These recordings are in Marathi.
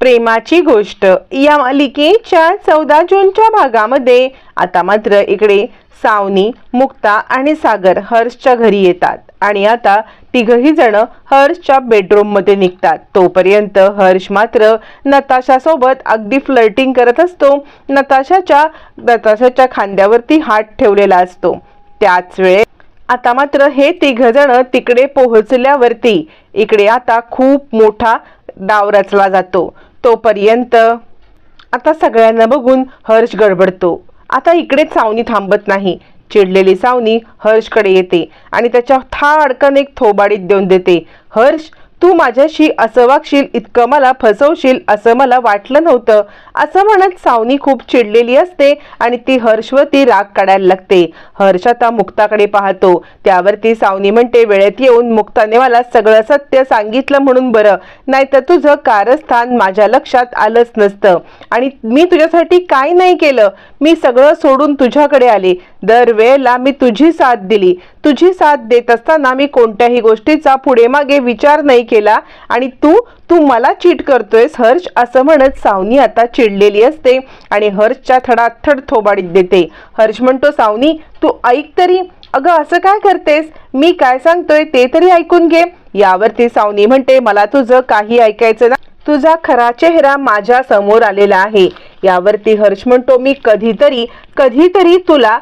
प्रेमाची गोष्ट. या मालिकेच्या चौदा जूनच्या भागामध्ये आता मात्र इकडे सावनी मुक्ता आणि सागर हर्षच्या घरी येतात. आणि आता तिघही जण हर्षच्या बेडरूममध्ये निघतात. तोपर्यंत हर्ष मात्र नताशासोबत अगदी फ्लर्टिंग करत असतो. नताशाच्या नताशाच्या खांद्यावरती हात ठेवलेला असतो. त्याच वेळेस आता मात्र हे तिघ जण तिकडे पोहोचल्यावरती इकडे आता खूप मोठा डाव रचला जातो. तोपर्यंत आता सगळ्यांना बघून हर्ष गडबडतो. आता इकडे सावनी थांबत नाही. चिडलेली सावनी हर्षकडे येते आणि त्याच्या था अडकन एक थोबाडीत देऊन देते. हर्ष तू माझ्याशी असं वागशील इतकं मला फसवशील असं मला वाटलं नव्हतं. असं म्हणत सावनी खूप चिडलेली असते आणि ती हर्षवती राग काढायला लागते. हर्ष आता मुक्ताकडे पाहतो. त्यावरती सावनी म्हणते वेळेत येऊन मुक्ताने मला सगळं सत्य सांगितलं म्हणून बरं. नाहीतर तुझं कारस्थान माझ्या लक्षात आलंच नसतं. आणि मी तुझ्यासाठी काय नाही केलं? मी सगळं सोडून तुझ्याकडे आले. दरवेळेला मी तुझी साथ दिली. तुझी साथ देत असताना मी कोणत्याही गोष्टीचा पुढे मागे विचार नाही केला. आणि तू तू मला चीट करतोयस हर्ष असं म्हणत सावनी आता चिडलेली असते आणि हर्षच्या थडाथड थोबाडीत देते. हर्ष म्हणतो सावनी तू ऐक तरी. अगं असं काय करतेस? मी काय सांगतोय ते तरी ऐकून घे. यावरती सावनी म्हणते मला तुझं काही ऐकायचं ना तुझा खरा चेहरा माझ्यासमोर आलेला आहे. यावरती हर्ष म्हणतो मी कधीतरी कधीतरी तुला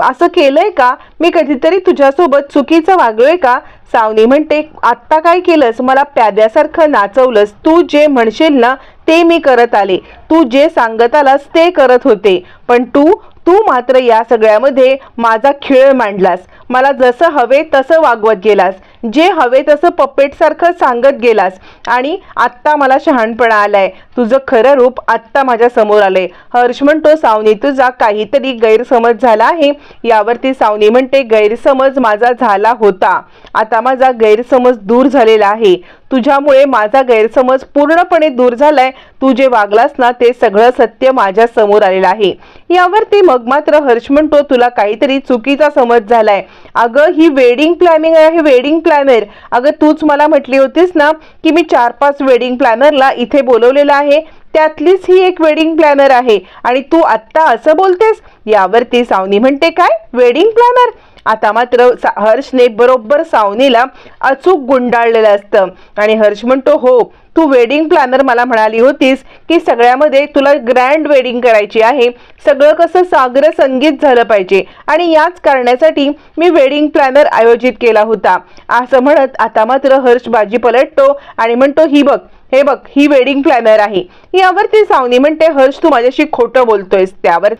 असं केलंय का? मी कधीतरी तुझ्यासोबत चुकीचं वागलोय का? सावनी म्हणते आत्ता काय केलंस? मला प्याद्यासारखं नाचवलंस. तू जे म्हणशील ना ते मी करत आले. तू जे सांगत आलास ते करत होते. पण तू तू मात्र या सगळ्यामध्ये माझा खेळ मांडलास. मला जसं हवे तसं वागवत गेलास. जे हवे तसं पपेटसारखं सांगत गेलास. आणि आत्ता मला शहाणपणा आलाय. तुझं खरं रूप आत्ता माझ्यासमोर आलंय. हर्ष म्हणतो सावनी तुझा काहीतरी गैरसमज झाला आहे. यावरती सावनी म्हणते गैरसमज माझा झाला होता. आता माझा गैरसमज दूर झालेला आहे. तुझ्यामुळे माझा गैरसमज पूर्णपणे दूर झालाय. तू जे वागलास ना ते सगळं सत्य माझ्यासमोर आलेलं आहे. यावरती मग मात्र हर्ष म्हणतो तुला काहीतरी चुकीचा समज झालाय. अगं ही वेडिंग प्लॅनिंग आहे वेडिंग प्लॅनर अगं तूच मला म्हटली होतीस ना की मी चार पाच वेडिंग प्लॅनरला इथे बोलवलेलं आहे. त्यातलीच ही एक वेडिंग प्लॅनर आहे. आणि तू आत्ता असं बोलतेस? यावरती सावनी म्हणते काय? वेडिंग प्लॅनर आता मात्र सा- हर्षने बरोबर सावनीला अचूक गुंडाळलेलं असतं. आणि हर्ष म्हणतो हो तू वेडिंग प्लॅनर मला म्हणाली होतीस की सगळ्यामध्ये तुला ग्रँड वेडिंग करायची आहे. सगळं कसं सागर संगीत झालं पाहिजे. आणि याच कारणासाठी मी वेडिंग प्लॅनर आयोजित केला होता. असं म्हणत आता मात्र हर्ष बाजी पलटतो आणि म्हणतो ही बघ हे बघ ही वेडिंग प्लॅनर आहे. यावरती सावनी म्हणते हर्ष तू माझ्याशी खोटं बोलतोयस त्यावर.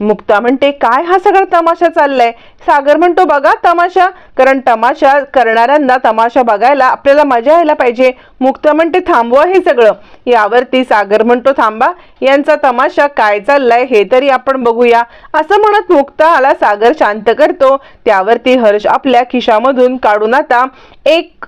मुक्ता म्हणते काय हा सगळा तमाशा चाललाय? सागर म्हणतो बघा तमाशा. कारण तमाशा करणाऱ्यांना तमाशा बघायला आपल्याला मजा यायला पाहिजे. मुक्ता म्हणते थांबवा हे सगळं. यावरती सागर म्हणतो थांबा यांचा तमाशा काय चाललाय हे तरी आपण बघूया. असं म्हणत मुक्ता आला सागर शांत करतो. त्यावरती हर्ष आपल्या खिशामधून काढून आता एक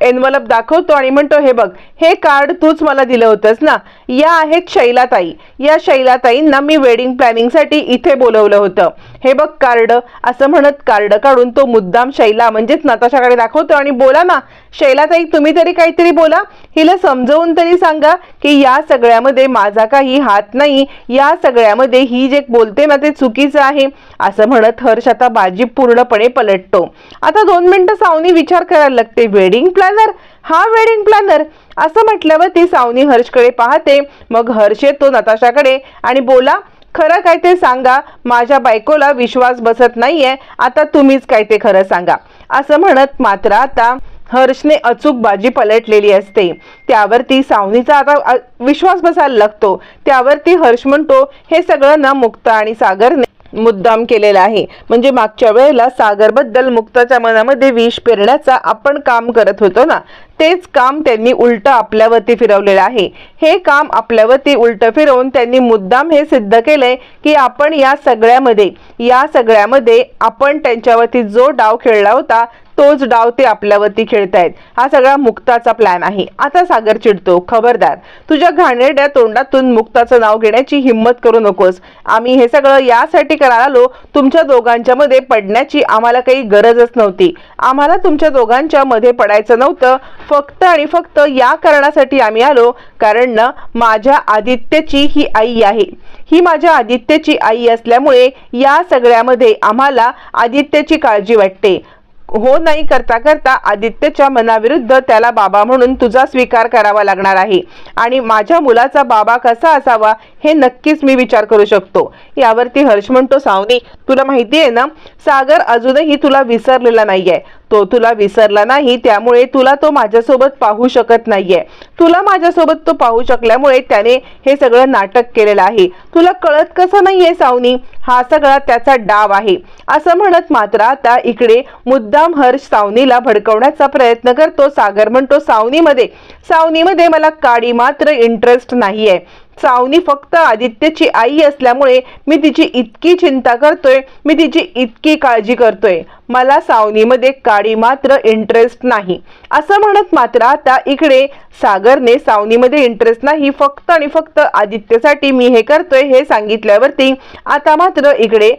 एनवलप दाखवतो आणि म्हणतो हे बघ हे कार्ड तूच मला दिलं होतंस ना? या आहेत शैलाताई. या शैलाताईंना मी वेडिंग प्लॅनिंगसाठी इथे बोलवलं होतं. हे बघ कार्ड असं म्हणत कार्ड काढून तो मुद्दाम शैला म्हणजेच नताशाकडे दाखवतो आणि बोला ना शैलाताई तुम्ही तरी काहीतरी बोला. हिला समजवून तरी सांगा की या सगळ्यामध्ये माझा काही हात नाही. या सगळ्यामध्ये ही जे बोलते ना ते चुकीचं आहे. असं म्हणत हर्ष आता बाजी पूर्णपणे पलटतो. आता दोन मिनिटं सावनी विचार करायला लागते. वेडिंग प्लॅन प्लॅनर हा वेडिंग प्लॅनर असं म्हटल्यावर ती सावनी हर्षकडे पाहते. मग हर्ष येतो नताशाकडे आणि बोला खरं काय ते सांगा? माझ्या बायकोला विश्वास बसत नाहीये. आता तुम्हीच काय ते खरं सांगा. असं म्हणत मात्र आता हर्षने अचूक बाजी पलटलेली असते. त्यावरती सावनीचा आता विश्वास बसायला लागतो. त्यावरती हर्ष म्हणतो हे सगळं ना मुक्ता आणि सागरने मुद्दाम केलेला आहे. म्हणजे मागच्या वेळेला सागरबद्दल मुक्ताच्या मनामध्ये विष पेरण्याचा आपण काम करत होतो ना? तेच काम त्यांनी उलट आपल्यावरती फिरवलेलं आहे. हे काम आपल्यावरती उलट फिरवून त्यांनी मुद्दाम हे सिद्ध केलंय की आपण या सगळ्यामध्ये या सगळ्यामध्ये आपण त्यांच्यावरती जो डाव खेळला होता तोच डाव ते आपल्यावरती खेळतायत. हा सगळा मुक्ताचा प्लॅन आहे. आता सागर चिडतो खबरदार तुझ्या घाणेरड्या तोंडातून मुक्ताचं नाव घेण्याची हिंमत करू नकोस. आम्ही हे सगळं यासाठी करायला आलो तुमच्या दोघांच्या मध्ये पडण्याची आम्हाला काही गरजच नव्हती. आम्हाला तुमच्या दोघांच्या मध्ये पडायचं नव्हतं. फक्त आणि फक्त या कारणासाठी आम्ही आलो कारण ना माझ्या आदित्यची ही आई आहे. ही माझ्या आदित्यची आई असल्यामुळे या सगळ्यामध्ये आम्हाला आदित्यची काळजी वाटते. हो नाही करता करता आदित्यच्या मनाविरुद्ध त्याला बाबा म्हणून तुझा स्वीकार करावा लागणार आहे. आणि माझ्या मुलाचा बाबा कसा असावा हे नक्कीच मी विचार करू शकतो. यावरती हर्ष म्हणतो सावनी तुला माहिती आहे ना सागर अजूनही तुला विसरलेला नाहीये. तो तुला विसरला नाही त्यामुळे तुला तो माझ्यासोबत पाहू शकत नाहीये. तुला माझ्यासोबत तो पाहू शकल्यामुळे त्याने हे सगळं नाटक केलेलं आहे. तुला कळत कसं नाहीये सावनी? हा सगळा त्याचा डाव आहे. असं म्हणत मात्र आता इकडे मुद्दाम हर्ष सावनीला भडकवण्याचा प्रयत्न करतो. सागर म्हणतो सावनीमध्ये सावनीमध्ये मला काडी मात्र इंटरेस्ट नाहीये. सावनी फक्त आदित्यची आई असल्यामुळे मी तिची इतकी चिंता करतोय मी तिची इतकी काळजी करतोय. मला सावनीमध्ये काळी मात्र इंटरेस्ट नाही. असं म्हणत मात्र आता इकडे सागरने सावनीमध्ये इंटरेस्ट नाही फक्त आणि फक्त आदित्यसाठी मी हे करतोय हे सांगितल्यावरती आता मात्र इकडे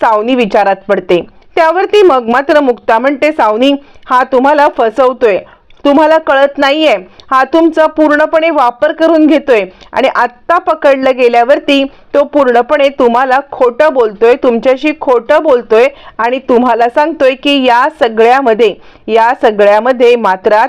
सावनी विचारात पडते. त्यावरती मग मात्र मुक्ता म्हणते सावनी हा तुम्हाला फसवतोय. तुम्हाला कळत नाहीये. हा तुमचा पूर्णपणे वापर करून घेतोय. आणि आत्ता पकडलं गेल्यावरती तो पूर्णपणे तुम्हाला खोटं बोलतोय तुमच्याशी खोटं बोलतोय आणि तुम्हाला सांगतोय की या सगळ्यामध्ये या सगळ्यामध्ये मात्र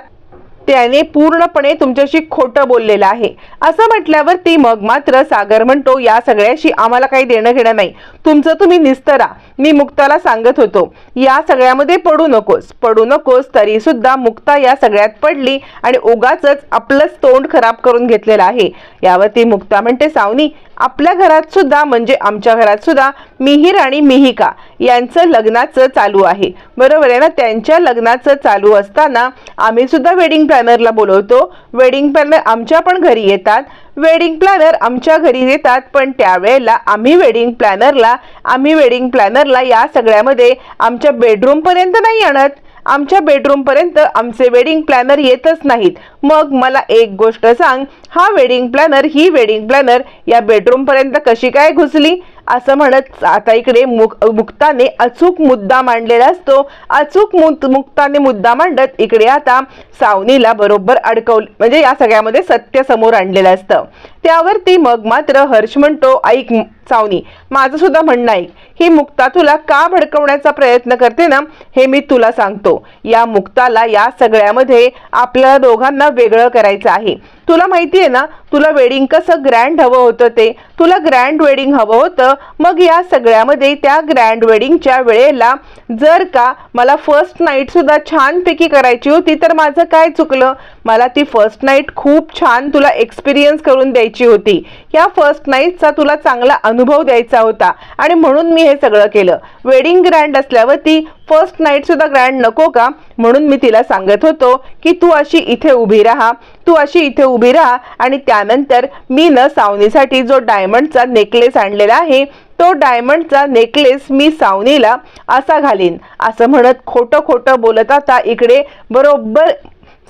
त्याने पूर्णपणे तुमच्याशी खोटं बोललेलं आहे. असं म्हटल्यावर ती मग मात्र सागर म्हणतो या सगळ्याशी आम्हाला काही देणं घेणं नाही. तुमचं तुम्ही निस्तरा. मी मुक्ताला सांगत होतो. या सगळ्यामध्ये पडू नकोस. पडू नकोस तरी सुद्धा मुक्ता या सगळ्यात पडली आणि उगाच आपलंच तोंड खराब करून घेतलेलं आहे. यावरती मुक्ता म्हणते सावनी आपल्या घरात सुद्धा म्हणजे आमच्या घरात सुद्धा मिहीर आणि मिहिका यांचं लग्नाचं चालू आहे. बरोबर आहे ना? त्यांच्या लग्नाचं चालू असताना आम्ही सुद्धा वेडिंग प्लॅनरला बोलवतो. वेडिंग प्लॅनर आमच्या पण घरी येतात. वेडिंग प्लॅनर आमच्या घरी येतात. पण त्यावेळेला आम्ही वेडिंग प्लॅनरला आम्ही वेडिंग प्लॅनरला या सगळ्यामध्ये आमच्या बेडरूमपर्यंत नाही आणत. आमच्या बेडरूमपर्यंत आमचे वेडिंग प्लॅनर येतच नाहीत. मग मला एक गोष्ट सांग. हा वेडिंग प्लॅनर ही वेडिंग प्लॅनर या बेडरूमपर्यंत कशी काय घुसली? असं म्हणत आता इकडे मुक मुक्ताने अचूक मुद्दा मांडलेला असतो. अचूक मुक्ताने मुद्दा मांडत इकडे आता सावनीला बरोबर अडकवल म्हणजे या सगळ्यामध्ये सत्य समोर आणलेलं असतं. त्यावरती मग मात्र हर्ष म्हणतो ऐक सावनी माझं सुद्धा म्हणणं ऐक ही मुक्ता तुला का भडकवण्याचा प्रयत्न करते ना हे मी तुला सांगतो. या मुक्ताला या सगळ्यामध्ये आपल्या दोघांना वेगळं करायचं आहे. तुला माहिती आहे ना तुला वेडिंग कसं ग्रँड हवं होतं ते? तुला ग्रँड वेडिंग हवं होतं मग या सगळ्यामध्ये त्या ग्रँड वेडिंगच्या वेळेला जर का मला फर्स्ट नाईट सुद्धा छानपैकी करायची होती तर माझं काय चुकलं? मला ती फर्स्ट नाईट खूप छान तुला एक्सपिरियन्स करून द्यायची होती. या फर्स्ट नाईटचा तुला चांगला अनुभव द्यायचा होता. आणि म्हणून मी हे सगळं केलं. वेडिंग ग्रँड असल्यावरती फर्स्ट नाईट सुद्धा ग्रँड नको का? म्हणून मी तिला सांगत होतो की तू अशी इथे उभी राहा. तू अशी इथे उभी राहा. आणि त्यानंतर मी न सावनीसाठी जो डायमंडचा नेकलेस आणलेला आहे तो डायमंडचा नेकलेस मी सावनीला असा घालीन. असं म्हणत खोटं खोटं बोलत आता इकडे बरोबर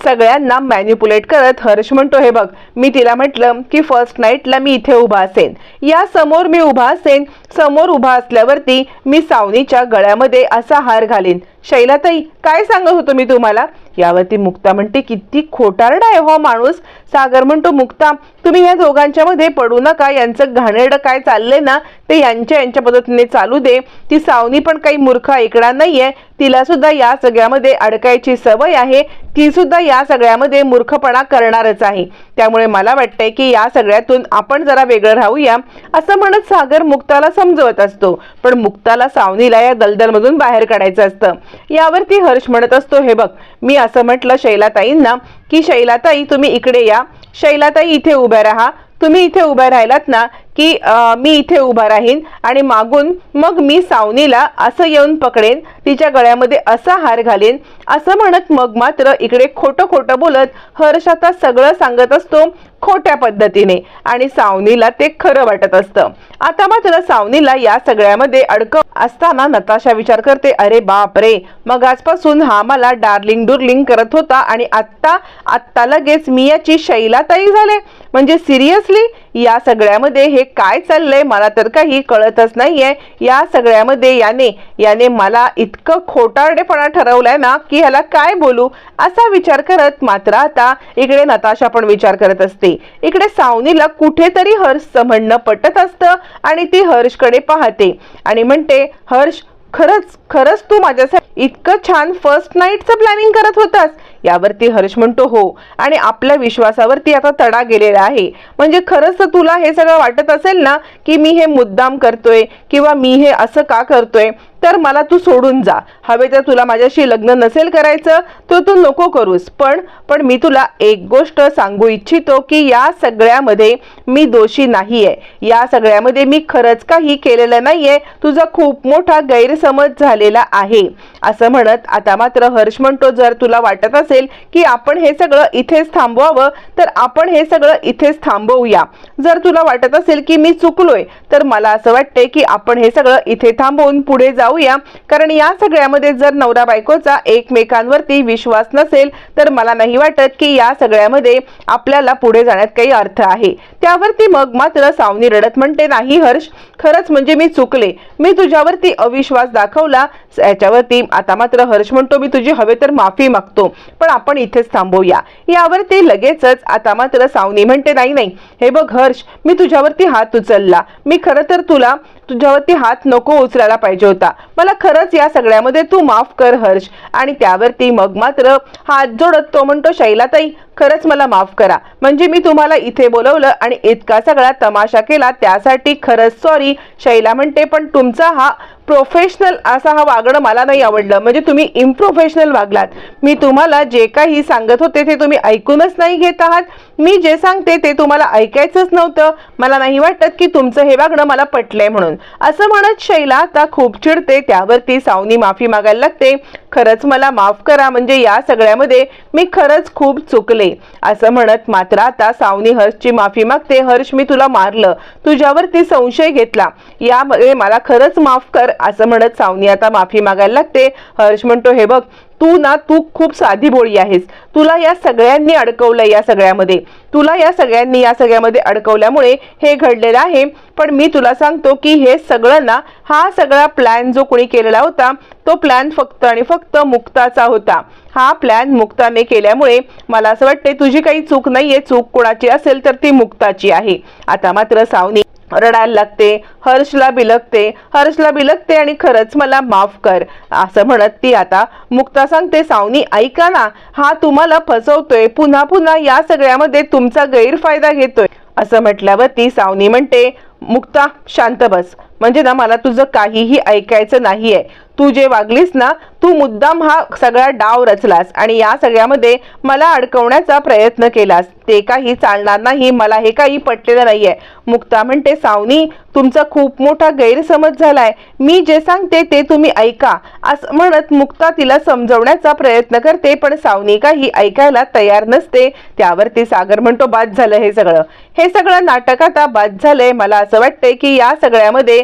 सगळ्यांना मॅन्युपुलेट करत हर्ष म्हणतो हे बघ मी तिला म्हटलं की फर्स्ट नाईटला मी इथे उभा असेन. या समोर मी उभा असेन समोर उभा असल्यावरती मी सावनीच्या गळ्यामध्ये असा हार घालीन. शैलाताई काय सांगत होतो मी तुम्हाला? यावरती मुक्ता म्हणते किती खोटारडा आहे हो माणूस. सागर म्हणतो मुक्ता तुम्ही या दोघांच्या मध्ये पडू नका. यांचं घाणेरडं काय चाललंय ना ते यांच्या यांच्या पद्धतीने चालू दे. ती सावनी पण काही मूर्ख ऐकणार नाहीये. तिला सुद्धा या सगळ्यामध्ये अडकायची सवय आहे. ती सुद्धा या सगळ्यामध्ये मूर्खपणा करणारच आहे. त्यामुळे मला वाटतंय की या सगळ्यातून आपण जरा वेगळं राहूया. असं म्हणत सागर मुक्ताला समजवत असतो. पण मुक्ताला सावनीला या दलदलमधून बाहेर काढायचं असतं. यावरती हर्ष म्हणत असतो हे बघ मी असं म्हटलं शैलाताईंना की शैलाताई तुम्ही इकडे या. शैलाताई इथे उभ्या राहा. तुम्ही इथे उभ्या राहिलात ना की मी इथे उभा राहीन आणि मागून मग मी सावनीला असं येऊन पकडेन तिच्या गळ्यामध्ये असा हार घालेन असं म्हणत मग मात्र इकडे खोटं खोटं बोलत हर्ष आता सगळं सांगत असतो. खोट्या पद्धतीने. आणि सावनीला ते खरं वाटत असतं. आता मात्र सावनीला या सगळ्यामध्ये अडक असताना नताशा विचार करते अरे बाप रे मग आजपासून हा मला डार्लिंग डुर्लिंग करत होता आणि आत्ता आत्ता लगेच मी याची शैलाताई झाले. म्हणजे सिरियसली या सगळ्यामध्ये हे काय चाललंय मला तर काही कळतच नाहीये. या सगळ्यामध्ये याने याने मला इतकं खोटारडेपणा ठरवलाय ना की ह्याला काय बोलू? असा विचार करत मात्र आता इकडे नताशा पण विचार करत असते. इकडे सावनीला कुठेतरी हर्षचं म्हणणं पटत असतं आणि ती हर्षकडे पाहते. आणि म्हणते हर्ष खरंच खरंच तू माझ्यासाठी इतकं छान फर्स्ट नाईटचं प्लॅनिंग करत होतास. यावरती हर्ष म्हणतो हो. आणि आपल्या विश्वासावरती आता तडा गेलेला आहे. म्हणजे खरंच तर तुला हे सगळं वाटत असेल ना की मी हे मुद्दाम करतोय किंवा मी हे असं का करतोय? तर मला तू सोडून जा. हवे तर तुला माझ्याशी लग्न नसेल करायचं तर तू नको करूस. पण पण मी तुला एक गोष्ट सांगू इच्छितो की या सगळ्यामध्ये मी दोषी नाही आहे या सगळ्यामध्ये मी खरंच काही केलेलं नाहीये. तुझा खूप मोठा गैरसमज झालेला आहे. असं म्हणत आता मात्र हर्ष म्हणतो जर तुला वाटत असेल की आपण हे सगळं इथेच थांबवावं तर आपण हे सगळं इथेच थांबवूया. जर तुला वाटत असेल की मी चुकलोय तर मला असं वाटते की आपण हे सगळं इथे थांबवून पुढे जाऊया. कारण या सगळ्यामध्ये जर नवरा बायकोचा एकमेकांवरती विश्वास नसेल तर मला नाही वाटत की या सगळ्यामध्ये आपल्याला पुढे जाण्यात काही अर्थ आहे. त्यावरती मग मात्र सावनी रडत म्हणते नाही हर्ष खरंच म्हणजे मी चुकले. मी तुझ्यावरती अविश्वास दाखवला. याच्यावरती आता मात्र हर्ष म्हणतो मी तुझी हवे तर माफी मागतो. पण आपण इथेच थांबवूया यावरती लगेचच आता मात्र सावनी म्हणते नाही नाही. हे बघ हर्ष मी तुझ्यावरती हात उचलला. मी खरं तर तुला तुझ्यावरती हात नको उचलायला पाहिजे होता. मला खरंच या सगळ्यामध्ये तू माफ कर हर्ष. आणि त्यावरती मग मात्र हात जोडत तो म्हणतो शैलाताई खरंच मला माफ करा. म्हणजे मी तुम्हाला इथे बोलवलं आणि इतका सगळा तमाशा केला त्यासाठी खरंच सॉरी शैला म्हणते पण तुमचा हा प्रोफेशनल असा हा वागणं मला नाही आवडलं. म्हणजे तुम्ही इम्प्रोफेशनल वागलात. मी तुम्हाला जे काही सांगत होते ते तुम्ही ऐकूनच नाही घेत आहात. मी जे सांगते ते तुम्हाला ऐकायचंच नव्हतं. मला नाही वाटत की तुमचं हे वागणं मला पटलंय म्हणून. असं म्हणत शैला आता खूप चिडते. त्यावरती सावनी माफी मागायला लागते. खरंच मला माफ करा. म्हणजे या सगळ्यामध्ये मी खरंच खूप चुकले. असं म्हणत मात्र आता सावनी हर्षची माफी मागते. हर्ष मी तुला मारलं. तुझ्यावरती संशय घेतला. यामध्ये मला खरंच माफ कर असं म्हणत सावनी आता माफी मागायला लागते. हर्ष म्हणतो हे बघ तू ना तू खूप साधी बोळी आहेस. तुला या सगळ्यांनी अडकवलं या सगळ्यामध्ये. तुला या सगळ्यांनी या सगळ्यामध्ये अडकवल्यामुळे हे घडलेलं आहे. पण मी तुला सांगतो की हे सगळं ना हा सगळा प्लॅन जो कोणी केलेला होता तो प्लॅन फक्त आणि फक्त मुक्ताचा होता. हा प्लॅन मुक्ताने केल्यामुळे मला असं वाटते तुझी काही चूक नाहीये चूक कोणाची असेल तर ती मुक्ताची आहे. आता मात्र सावनी रडायला लागते हर्षला बिलकते हर्षला बिलकते आणि खरंच मला माफ कर असं म्हणत ती आता मुक्ता सांगते सावनी ऐका ना हा तुम्हाला फसवतोय पुन्हा पुन्हा या सगळ्यामध्ये तुमचा गैरफायदा घेतोय. असं म्हटल्यावर ती सावनी म्हणते मुक्ता शांत बस म्हणजे ना मला तुझं काहीही ऐकायचं नाहीये. तू जे वागलीस ना तू मुद्दाम हा सगळा डाव रचलास आणि या सगळ्यामध्ये मला अडकवण्याचा प्रयत्न केलास. ते काही चालणार नाही मला हे काही पटलेलं नाहीये. मुक्ता म्हणते सावनी तुमचा खूप मोठा गैरसमज झालाय. मी जे सांगते ते तुम्ही ऐका. असं म्हणत मुक्ता तिला समजवण्याचा प्रयत्न करते पण सावनी काही ऐकायला तयार नसते. त्यावरती सागर म्हणतो बाद झालं हे सगळं. हे सगळं नाटक आता बाद झालंय. मला असं वाटतंय की या सगळ्यामध्ये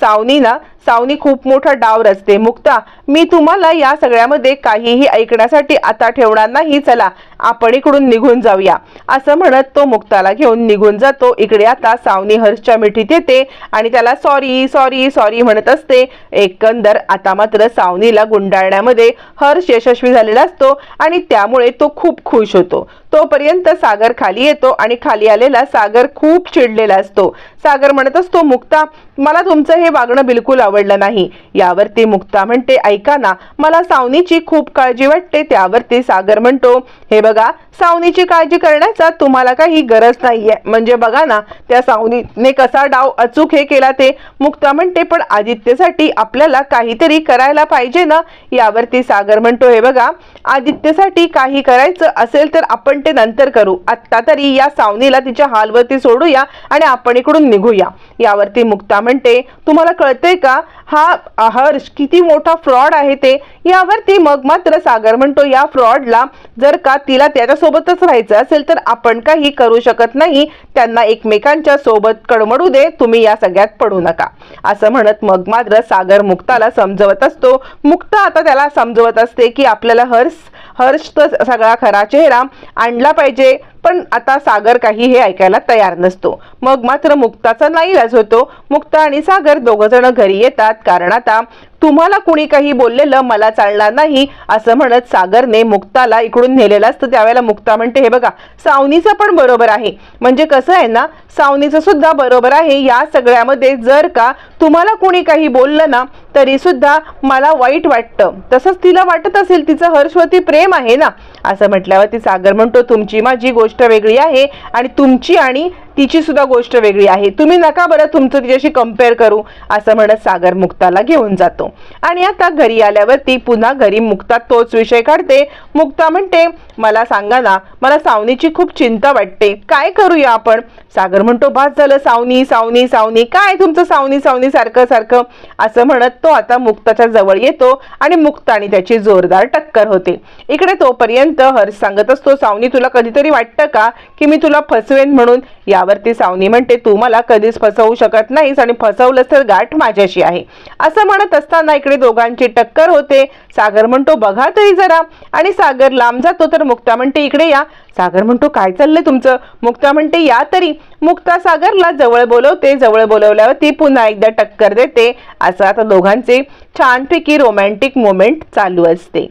सावनीला. सावनी खूप मोठा डाव रचते. मुक्ता मी तुम्हाला या सगळ्यामध्ये काहीही ऐकण्यासाठी आता ठेवणार नाही. चला आपण इकडून निघून जाऊया. असं म्हणत तो मुक्ताला घेऊन निघून जातो. इकडे आता सावनी हर्षच्या मिठीत येते आणि त्याला सॉरी सॉरी सॉरी म्हणत असते. एकंदर आता मात्र सावनीला गुंडाळण्यामध्ये हर्ष यशस्वी झालेला असतो आणि त्यामुळे तो खूप खुश होतो. तोपर्यंत सागर खाली येतो आणि खाली आलेला सागर खूप चिडलेला असतो. सागर म्हणत असतो मुक्ता मला तुमचं हे वागणं बिलकुल आवडलं नाही. यावरती मुक्ता म्हणते ऐका ना मला सावनीची खूप काळजी वाटते त्यावरती सागर म्हणतो हे बघा सावनीची काळजी करण्याचा तुम्हाला काही गरज नाहीये. म्हणजे बघा ना त्या सावनीने कसा डाव अचूक हे केला ते. मुक्ता म्हणते पण आदित्यसाठी आपल्याला काहीतरी करायला पाहिजे ना? यावरती सागर म्हणतो हे बघा आदित्यसाठी काही करायचं असेल तर आपण ते नंतर करू. आत्ता तरी या सावनीला तिच्या हालवरती सोडूया आणि आपण इकडून निघूया. यावरती मुक्ता म्हणते तुम्हाला तुम्हाला कळतंय का? हा हर्ष किती मोठा फ्रॉड आहे ते? यावरती मग मात्र सागर म्हणतो या फ्रॉडला जर का तिला त्याच्यासोबतच राहायचं असेल तर आपण काही करू शकत नाही. त्यांना एकमेकांच्या सोबत कडमडू दे. तुम्ही या सगळ्यात पडू नका. असं म्हणत मग मात्र सागर मुक्ताला समजवत असतो. मुक्ता आता त्याला समजवत असते की आपल्याला हर्ष हर्ष तर सगळा खरा चेहरा आणला पाहिजे. पण आता सागर काही हे ऐकायला तयार नसतो. मग मात्र मुक्ताचा नाईलाज होतो. मुक्ता आणि सागर दोघ जण घरी येतात. कारण आता तुम्हाला कुणी काही बोललेलं मला चालणार नाही असं म्हणत सागरने मुक्ताला इकडून नेलेलं असतं. त्यावेळेला मुक्ता म्हणते हे बघा सावनीचं पण बरोबर आहे. म्हणजे कसं आहे ना सावनीचं सुद्धा बरोबर आहे. या सगळ्यामध्ये जर का तुम्हाला कुणी काही बोललं ना तरी सुद्धा मला वाईट वाटतं. तसंच तिला वाटत असेल तिचं हर्षवती प्रेम आहे ना. असं म्हटल्यावरती सागर म्हणतो तुमची माझी गोष्ट वेगळी आहे आणि तुमची आणि तिची सुद्धा गोष्ट वेगळी आहे. तुम्ही नका बरं तुमचं तिच्याशी कंपेअर करू असं म्हणत सागर मुक्ताला घेऊन जातो. आणि आता घरी आल्यावरती पुन्हा घरी मुक्ता तोच विषय काढते. मुक्ता म्हणते मला सांगा ना मला सावनीची खूप चिंता वाटते. काय करूया आपण? सागर म्हणतो भास झालं सावनी सावनी सावनी. काय तुमचं सावनी सावनी सारखं सारखं? असं म्हणत तो आता मुक्ताच्या जवळ येतो आणि मुक्ता आणि त्याची जोरदार टक्कर होते. इकडे तोपर्यंत हर्ष सांगत असतो सावनी तुला कधीतरी वाटतं का की मी तुला फसवेन म्हणून? यावरती सावनी म्हणते तू मला कधीच फसवू शकत नाहीस आणि फसवलं तर गाठ माझ्याशी आहे. असं म्हणत असताना इकडे दोघांची टक्कर होते. सागर म्हणतो बघा तरी जरा. आणि सागर लांब जातो तर मुक्ता म्हणते इकडे या. सागर म्हणतो काय चाललंय तुमचं? मुक्ता म्हणते या तरी. मुक्ता सागरला जवळ बोलवते जवळ बोलवल्यावर ती पुन्हा एकदा टक्कर देते. असं आता दोघांचे छानपैकी रोमॅन्टिक मोमेंट चालू असते.